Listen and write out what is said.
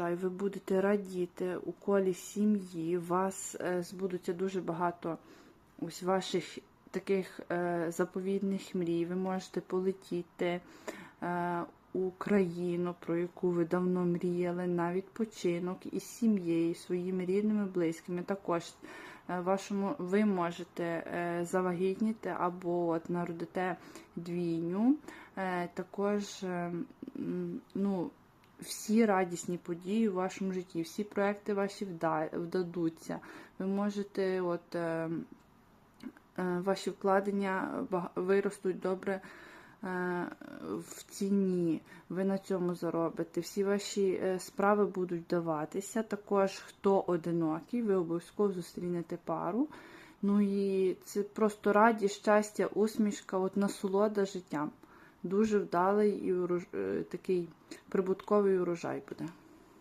ви будете радіти у колі сім'ї, вас е, збудуться дуже багато ось ваших таких е, заповідних мрій. Ви можете полетіти е, у країну, про яку ви давно мріяли, на відпочинок із сім'єю, своїми рідними, близькими. Також е, вашому ви можете е, завагітніти або от народите двійню. Також ну, всі радісні події у вашому житті, всі проекти ваші вдадуться. Ви можете, от е, е, ваші вкладення виростуть добре е, в ціні. Ви на цьому заробите. Всі ваші справи будуть вдаватися. Також хто одинокий, ви обов'язково зустрінете пару. Ну і це просто радість, щастя, усмішка, от насолода життям. Дуже вдалий і е, такий прибутковий урожай буде.